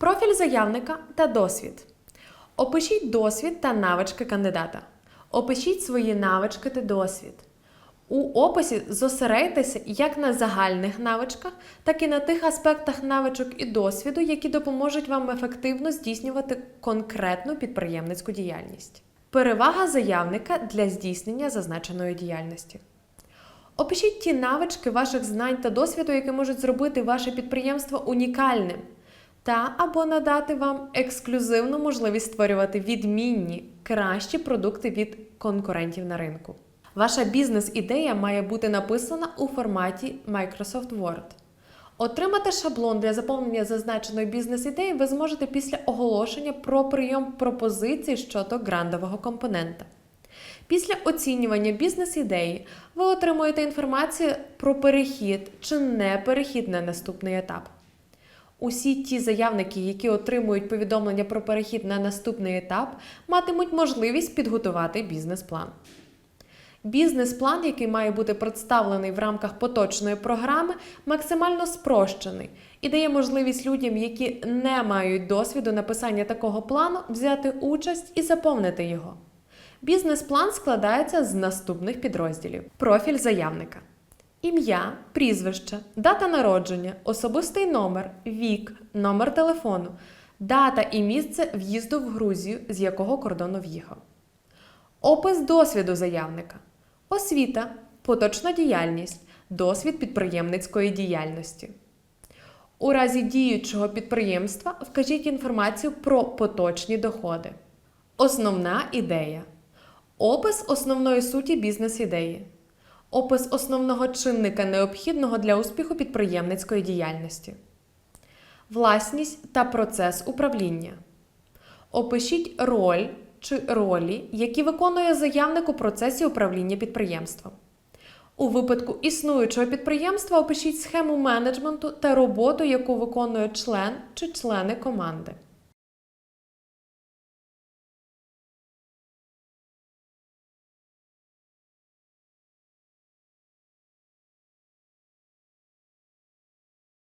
Профіль заявника та досвід. Опишіть досвід та навички кандидата. Опишіть свої навички та досвід. У описі зосередьтеся як на загальних навичках, так і на тих аспектах навичок і досвіду, які допоможуть вам ефективно здійснювати конкретну підприємницьку діяльність. Перевага заявника для здійснення зазначеної діяльності. Опишіть ті навички ваших знань та досвіду, які можуть зробити ваше підприємство унікальним, та або надати вам ексклюзивну можливість створювати відмінні, кращі продукти від конкурентів на ринку. Ваша бізнес-ідея має бути написана у форматі Microsoft Word. Отримати шаблон для заповнення зазначеної бізнес-ідеї ви зможете після оголошення про прийом пропозицій щодо грандового компонента. Після оцінювання бізнес-ідеї ви отримуєте інформацію про перехід чи не перехід на наступний етап. Усі ті заявники, які отримують повідомлення про перехід на наступний етап, матимуть можливість підготувати бізнес-план. Бізнес-план, який має бути представлений в рамках поточної програми, максимально спрощений і дає можливість людям, які не мають досвіду написання такого плану, взяти участь і заповнити його. Бізнес-план складається з наступних підрозділів: профіль заявника. Ім'я, прізвище, дата народження, особистий номер, вік, номер телефону, дата і місце в'їзду в Грузію, з якого кордону в'їхав. Опис досвіду заявника. Освіта, поточна діяльність, досвід підприємницької діяльності. У разі діючого підприємства вкажіть інформацію про поточні доходи. Основна ідея. Опис основної суті бізнес-ідеї. Опис основного чинника необхідного для успіху підприємницької діяльності. Власність та процес управління. Опишіть роль чи ролі, які виконує заявник у процесі управління підприємством. У випадку існуючого підприємства опишіть схему менеджменту та роботу, яку виконує член чи члени команди.